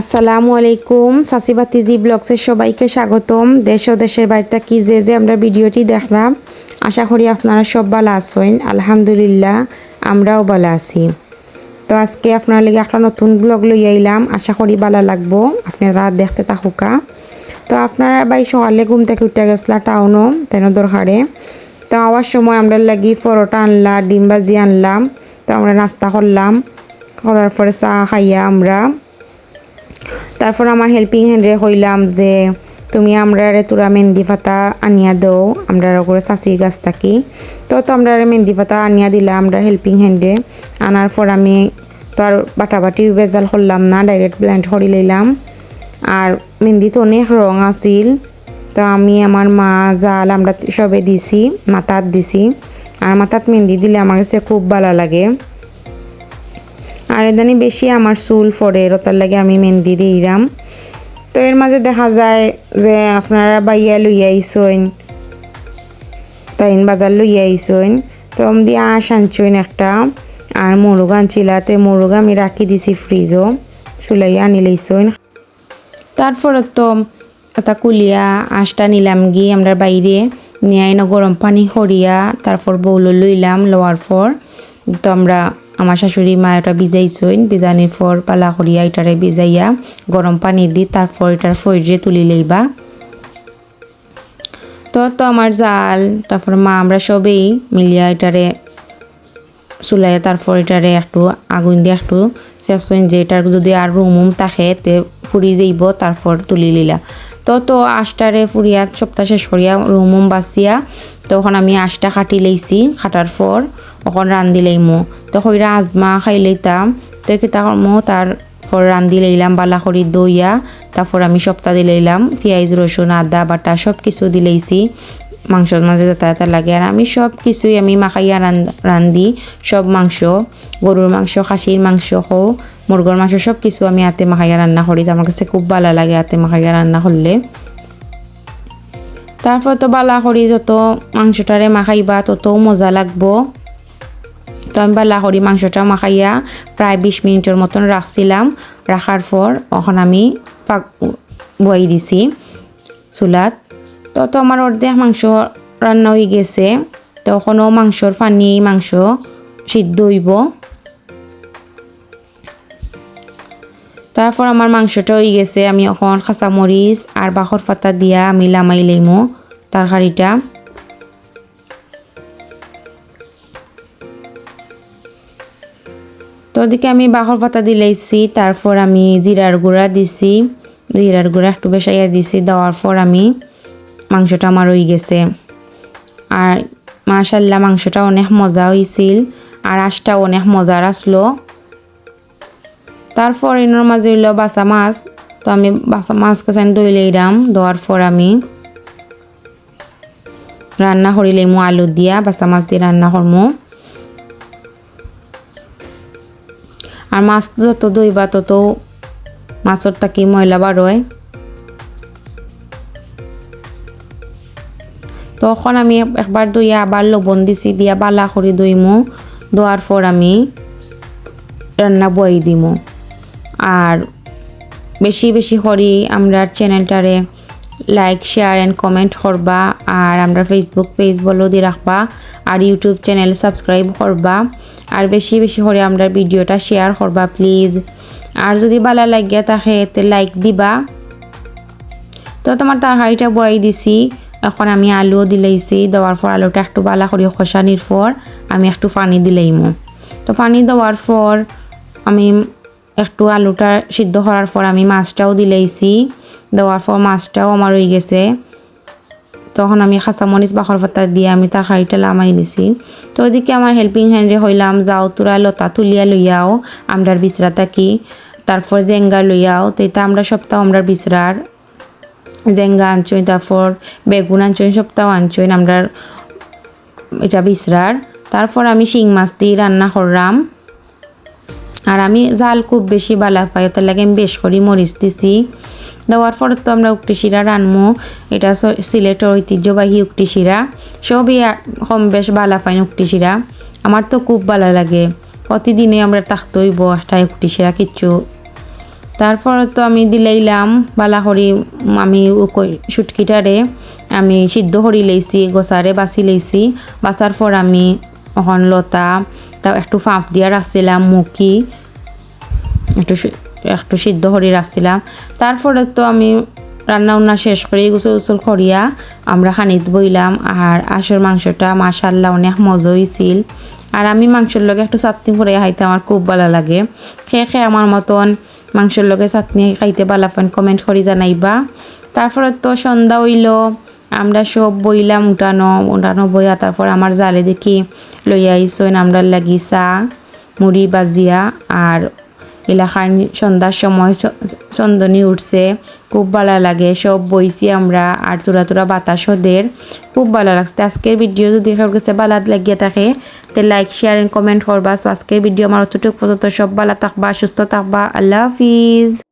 আসসালামু আলাইকুম। সাসিবাতিজি ব্লগসের সবাইকে স্বাগতম। দেশ ও দেশের বাড়িতে কি যে যে আমরা ভিডিওটি দেখলাম, আশা করি আপনারা সব ভালো আছেন। আলহামদুলিল্লাহ, আমরাও ভালো আছি। তো আজকে আপনার লাগে একটা নতুন ব্লগ লই আইলাম। আশা করি ভালো লাগবো। আপনারা দেখতে থাকুকা তো আপনারা বাই সকালে ঘুম থেকে উঠে গেছিলা টাউনও, তেন দরকারে। তো আওয়ার সময় আমরা লাগি পরোটা আনলা ডিম ভাজি আনলাম। তো আমরা নাস্তা করলাম। করার পরে চা খাইয়া আমরা তারপর আমার হেল্পিং হ্যান্ডে কইলাম যে, তুমি আমরা তোরা মেহেন্দি পাতা আনিয়া দাও, আমরা করে চাচির গাছ থাকি। তো তো আমরা মেহেন্দি পাতা আনিয়া দিলাম আমরা হেল্পিং হ্যান্ডে আনার পর আমি তো আর বাটাবাটি বেজাল করলাম না ডাইরেক্ট ব্লেন্ড করে লইলাম। আর মেহেন্দি তো অনেক রং আছিল। তো আমি, আমার মা, জাল আমরা সবে দিছি, মাথাত দিছি। আর মাথাত মেহেন্দি দিলে আমার কাছে খুব ভালো লাগে। আর এদানি বেশি আমার চুল ফরে রতার লাগে আমি মেহেন্দি দিইরাম তো এর মাঝে দেখা যায় যে আপনারা বাইয়া লইয়া আইসইন, তাইন বাজার লইয়া আইসইন। তো আমি দিয়ে আশ আনছইন একটা, আর মুরগ আনছিলাতে মুরগ আমি রাখি দিছি ফ্রিজও, চুলাইয়া আনি লইসইন। তারপরে তো এটা কুলিয়া আঁশটা নিলাম গিয়ে আমরা বাইরে, নিয়ে গরম পানি সরিয়া তারপর বৌল লইলাম, লওয়ার পর তো আমরা আমার শাশুড়ি মা এটা ভিজাইছইন ভিজানির পর পালা করিয়া এটারে ভিজাইয়া গরম পানি দি, তারপর এটার ফৈরে তুলি লইবা। তো তো আমার জাল, তারপর মা আমরা সবেই মিলিয়া এটারে চুলাইয়া তারপর এটারে একটু আগুন দিয়ে একটু চেপসইন যে এটার যদি আর রুমুম থাকে তে ফুরি যাইব, তারপর তুলি লিলা তো তো আশটারে ফুরিয়া সপ্তাহ শেষ করিয়া রুমুম বাঁচিয়া, তখন আমি আশটা কাটি লাইছি। কাটার পর অকন রান্ধি লাইমো তো কইরা আজমা খাই লইতাম তো। কর্ম তার পর রান্ধি লইলাম বালা করি দইয়া তারপর আমি সপ্তাহ দিয়ে লইলাম পেঁয়াজ রসুন আদা, বাটা, সব কিছু দিলেইছি মাংসর মাঝে যাতা যাতা লাগে। আর আমি সব কিছুই আমি মাখাইয়া রান্ধি সব মাংস গরুর মাংস খাসির মাংস হো মুরগর মাংস সব কিছু আমি হাতে মাখাইয়া রান্না করি তো আমার কাছে খুব ভালো লাগে হাতে মাখাইয়া রান্না করলে তারপর তো বালা করি যত মাংসটারে মাখাইবা তত মজা লাগবো। তো আমি বালা করি মাংসটা মাখাইয়া প্রায় বিশ মিনিটের মতন রাখছিলাম। রাখার পর এখন আমি পাক বই দিছি চুলাত। তো তো আমার অর্ধেক মাংস রান্না হয়ে গেছে। তো তখনও মাংসর পানি, মাংস সিদ্ধ হইব। তারপর আমার মাংসটা হয়ে গেছে। আমি এখন মরিচ আর বাখর পাতা দিয়া আমি লামাই লইমো তরকারিটা। তো ওদিকে আমি বাখর পাতা দিলাইছি, তারপর আমি জিরার গুঁড়া দিছি। জিরার গুঁড়া একটু বেসাইয়া দিছি, দেওয়ার পর আমি মাংসটা আমার হয়ে গেছে। আর মাশাল্লাহ মাংসটা অনেক মজা হয়েছিল আর আশটা অনেক মজার আসলো। তারপর এনার মাঝে হইল বাসা মাছ, তো আমি বাসা মাছ কাছান দইলে এরাম দেওয়ার পর আমি রান্না করিলেমু আলু দিয়া বাসা মাছ দিয়ে রান্না করমু। আর মাছ যত দইবা তত মাছর তাকি ময়লা বাড়য় তখন আমি একবার দইয়া আবার লবণ দিছি, দিয়া বালা করে দইমু। দোয়ার পর আমি রান্না বই দিমু। আর বেশি বেশি করি আমরা চ্যানেলটারে লাইক, শেয়ার অ্যান্ড কমেন্ট করবা। আর আমরা ফেসবুক পেজ বলো দিয়ে রাখবা। আর ইউটিউব চ্যানেল সাবস্ক্রাইব করবা। আর বেশি বেশি করে আমরা ভিডিওটা শেয়ার করবা প্লিজ আর যদি ভালো লাগিয়া থাকে এতে লাইক দিবা। তো তোমার তরকারিটা বয়াই দিছি। এখন আমি আলুও দিলাইছি। দেওয়ার পর আলুটা একটু বালা করি খসানির পর আমি একটু পানি দিলাইমো। তো পানি দেওয়ার পর আমি একটু আলুটা সিদ্ধ করার পর আমি মাছটাও দিলাইছি। দেওয়ার পর মাছটাও আমার হয়ে গেছে। তখন আমি খাঁচামরিচ বাখর পাতা দিয়ে আমি তরকারিটা লামাই নিছি। তো ওইদিকে আমার হেল্পিং হ্যান্ডে হইলাম, যাও তোরা লতা তুলিয়া লইয়াও, আমরার বিচরা থাকি। তারপর জেঙ্গা লইয়াও, তো এটা আমরা সপ্তাহ আমরার বিচরার জেঙ্গা আনছই তারপর বেগুন আনছই সপ্তাহ আনছই আমরা এটা বিচরার তারপর আমি শিং মাছ দিয়ে রান্না করলাম। আর আমি জাল খুব বেশি বালা পাই তার লাগে আমি বেশ করি মরিচ দিছি। দেওয়ার পর তো আমরা উক্তি শিরা রানমো। এটা সিলেটের ঐতিহ্যবাহী উক্তি শিরা। সবই কম বেশ বালা পাই উক্তি শিরা। আমার তো খুব ভালো লাগে। প্রতিদিনে আমরা তাকতইব একটা উক্তি শিরা কিচ্ছু। তারপর তো আমি দিলাইলাম বালা হরি, আমি সুটকিটারে, আমি সিদ্ধ হরি লইছি, গোসারে বাছি লইছি। বাছার পর আমি অহন লতা তা একটু ফাঁপ দিয়া রাখছিলাম মুখি। একটু একটু সিদ্ধ করে রাখছিলাম। তারপরে তো আমি রান্না উন্না শেষ করে গোসল গোসল করিয়া আমরা খানিত বইলাম আর আশর মাংসটা মাশাল্লাহ অনেক মজা হয়েছিল আর আমি মাংসের লগে একটু চাটনি করে খাইতে আমার খুব ভালো লাগে। খেয়ে খেয়ে আমার মতন মাংসের লগে চাটনি খাইতে ভালো পান কমেন্ট করে জানাইবা। তারপরে তো সন্ধ্যা হইল, আমরা সব বইলাম উঠানো উঠানো বইয়া তারপর আমার জালে দেখি লইয়া আইসইন, আমরা লাগি চা, মুড়ি বাজিয়া আর এলাকায় সন্ধ্যার সময় চন্দনী উঠছে, খুব ভালো লাগে। সব বইছি আমরা আর তোরা তোরা বাতাস ওদের। খুব ভালো লাগছে। আজকের ভিডিও যদি কারোর কাছে ভালো লাগিয়ে থাকে, তে লাইক শেয়ার কমেন্ট করবা। সো আজকের ভিডিও আমার অতটুকু পর্যন্ত। সব ভালো থাকবা, সুস্থ থাকবা। আল্লাহ হাফিজ।